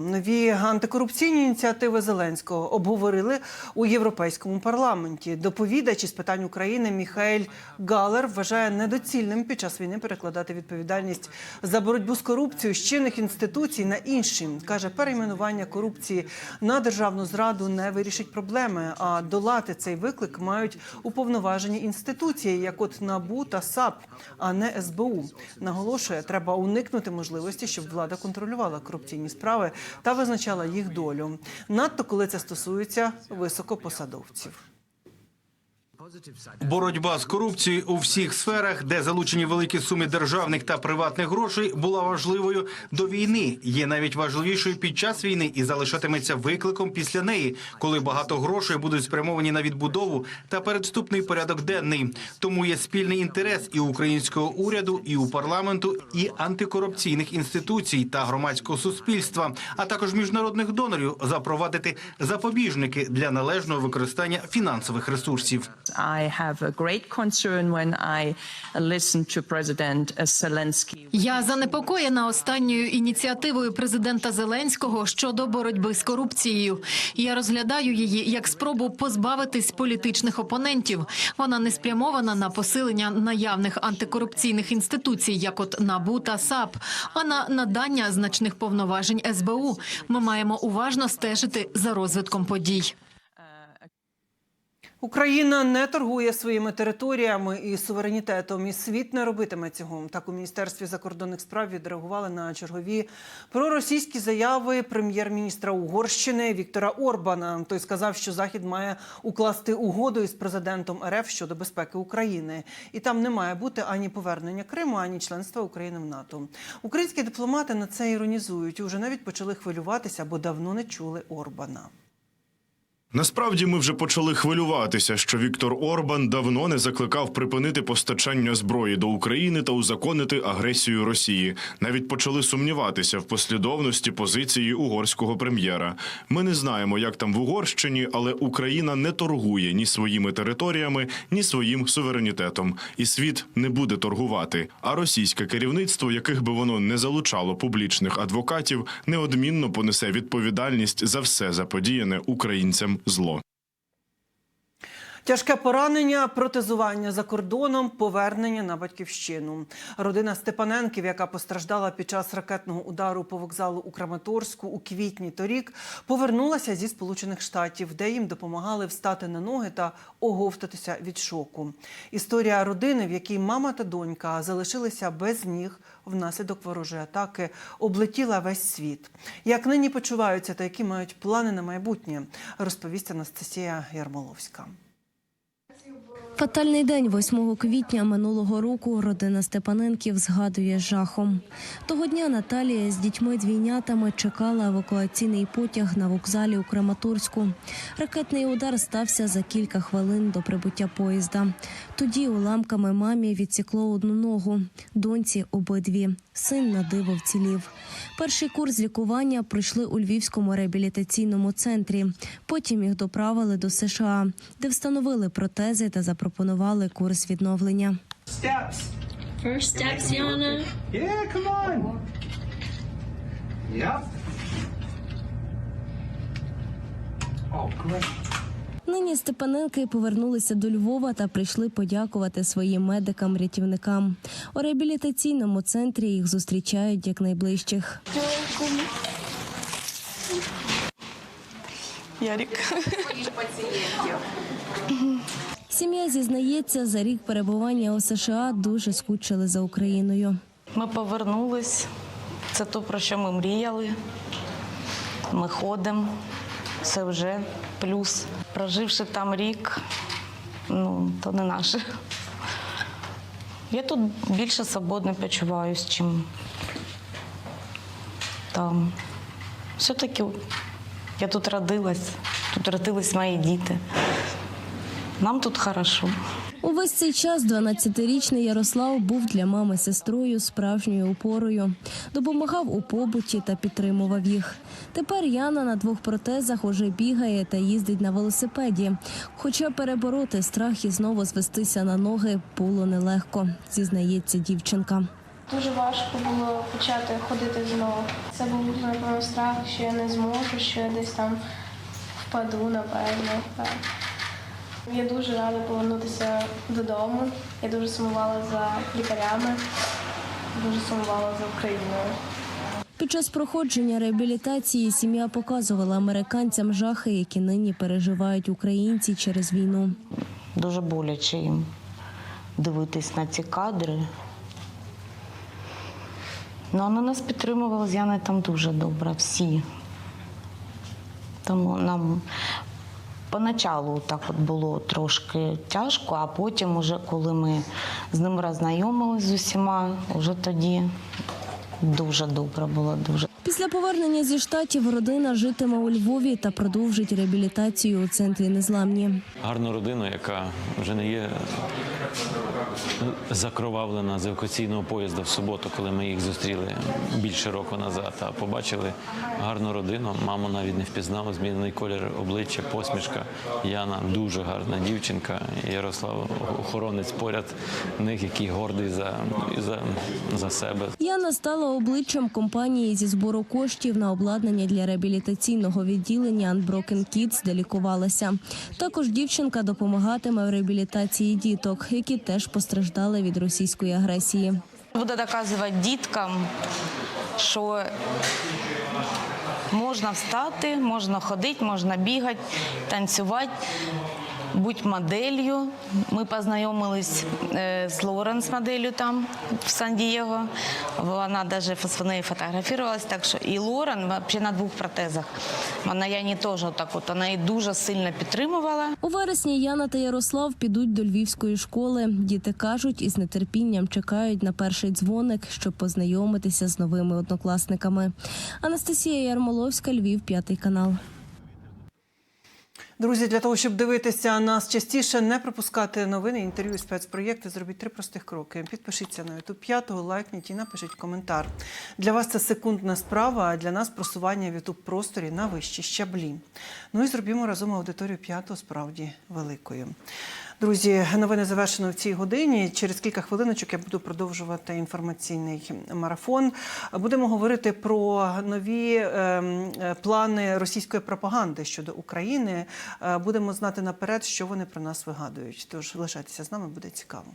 Нові антикорупційні ініціативи Зеленського обговорили у європейському парламенті. Доповідач із питань України Міхаель Галер вважає недоцільним під час війни перекладати відповідальність за боротьбу з корупцією з чинних інституцій на інші. каже, перейменування корупції на державну зраду не вирішить проблеми. А долати цей виклик мають уповноважені інституції, як от НАБУ та САП, а не СБУ. Наголошує, треба уникнути можливості, щоб влада контролювала корупційні справи та визначала їх долю. Надто коли це стосується високопосадовців. Боротьба з корупцією у всіх сферах, де залучені великі суми державних та приватних грошей, була важливою до війни. Є навіть важливішою під час війни і залишатиметься викликом після неї, коли багато грошей будуть спрямовані на відбудову та передступний порядок денний. Тому є спільний інтерес і українського уряду, і у парламенту, і антикорупційних інституцій та громадського суспільства, а також міжнародних донорів запровадити запобіжники для належного використання фінансових ресурсів. I have a great concern when I listen to President Zelensky. Я занепокоєна останньою ініціативою президента Зеленського щодо боротьби з корупцією. Я розглядаю її як спробу позбавитись політичних опонентів. Вона не спрямована на посилення наявних антикорупційних інституцій, як от НАБУ та САП, а на надання значних повноважень СБУ. Ми маємо уважно стежити за розвитком подій. Україна не торгує своїми територіями і суверенітетом, і світ не робитиме цього. Так у міністерстві закордонних справ відреагували на чергові проросійські заяви прем'єр-міністра Угорщини Віктора Орбана. Той сказав, що Захід має укласти угоду із президентом РФ щодо безпеки України, і там не має бути ані повернення Криму, ані членства України в НАТО. Українські дипломати на це іронізують. і Уже навіть почали хвилюватися, бо давно не чули Орбана. Насправді ми вже почали хвилюватися, що Віктор Орбан давно не закликав припинити постачання зброї до України та узаконити агресію Росії. Навіть почали сумніватися в послідовності позиції угорського прем'єра. Ми не знаємо, як там в Угорщині, але Україна не торгує ні своїми територіями, ні своїм суверенітетом. І світ не буде торгувати. А російське керівництво, яких би воно не залучало публічних адвокатів, неодмінно понесе відповідальність за все заподіяне українцям зло. Тяжке поранення, протезування за кордоном, повернення на батьківщину. Родина Степаненків, яка постраждала під час ракетного удару по вокзалу у Краматорську у квітні торік, повернулася зі Сполучених Штатів, де їм допомагали встати на ноги та оговтатися від шоку. Історія родини, в якій мама та донька залишилися без ніг внаслідок ворожої атаки, облетіла весь світ. Як нині почуваються та які мають плани на майбутнє, розповість Анастасія Ярмоловська. Фатальний день 8 квітня минулого року родина Степаненків згадує жахом. Того дня Наталія з дітьми-двійнятами чекала евакуаційний потяг на вокзалі у Краматорську. Ракетний удар стався за кілька хвилин до прибуття поїзда. Тоді уламками мамі відсікло одну ногу, доньці обидві. Син на диво вцілів. Перший курс лікування пройшли у Львівському реабілітаційному центрі. Потім їх доправили до США, де встановили протези та запропонували курс відновлення. steps. First steps, Yana. Yeah, come on. Yep. Oh, great. Нині Степаненки повернулися до Львова та прийшли подякувати своїм медикам-рятівникам. У реабілітаційному центрі їх зустрічають як найближчих. Ярик. Сім'я зізнається, за рік перебування у США дуже скучили за Україною. Ми повернулись. Це то, про що ми мріяли. Ми ходимо. Це вже плюс. Проживши там рік, ну, то не наше. Я тут більше свободно почуваюсь, чим там. Все-таки я тут родилась, тут родились мої діти. Нам тут хорошо. Увесь цей час 12-річний Ярослав був для мами сестрою справжньою опорою, допомагав у побуті та підтримував їх. Тепер Яна на двох протезах уже бігає та їздить на велосипеді. Хоча перебороти страх і знову звестися на ноги було нелегко, зізнається дівчинка. Дуже важко було почати ходити знову. Це був напевно страх, що я не зможу, що я десь там впаду, напевно. Я дуже рада повернутися додому. Я дуже сумувала за лікарями, дуже сумувала за Україною. Під час проходження реабілітації сім'я показувала американцям жахи, які нині переживають українці через війну. Дуже боляче їм дивитись на ці кадри. Ну, вони нас підтримували з Яною там дуже добре, всі. Тому нам поначалу так от було трошки тяжко, а потім, уже, коли ми з ним роззнайомилися з усіма, вже тоді дуже добре було. Дуже. Після повернення зі штатів родина житиме у Львові та продовжить реабілітацію у центрі незламні. гарну родину, яка вже не є закровавлена з евакуаційного поїзду в суботу, коли ми їх зустріли більше року назад. А побачили гарну родину. Маму навіть не впізнали, змінений колір обличчя, посмішка. Яна дуже гарна дівчинка. Ярослав охоронець поряд них, який гордий за, за, за себе. Яна стала обличчям компанії зі збору коштів на обладнання для реабілітаційного відділення Unbroken Kids, де лікувалася. Також дівчинка допомагатиме в реабілітації діток, які теж постраждали від російської агресії. Буду доказувати діткам, що можна встати, можна ходити, можна бігати, танцювати, бути моделлю. Ми познайомились е, з Лоренс моделлю там в Сан-Дієго. Вона навіть нею фотографувалась. Так що і Лорен взагалі на двох протезах. Вона Яні теж так от, вона її дуже сильно підтримувала. У вересні Яна та Ярослав підуть до львівської школи. Діти кажуть, із нетерпінням чекають на перший дзвоник, щоб познайомитися з новими однокласниками. Анастасія Ярмоловська, Львів, п'ятий канал. Друзі, для того, щоб дивитися нас частіше, не пропускати новини, інтерв'ю, спецпроєкти, зробіть три простих кроки. Підпишіться на YouTube 5, лайкніть і напишіть коментар. Для вас це секундна справа, а для нас просування в YouTube просторі на вищі щаблі. Ну і зробімо разом аудиторію п'ятого справді великою. Друзі, новини завершено в цій годині. Через кілька хвилиночок я буду продовжувати інформаційний марафон. Будемо говорити про нові ем, плани російської пропаганди щодо України. Е, Будемо знати наперед, що вони про нас вигадують. Тож лишайтеся з нами, буде цікаво.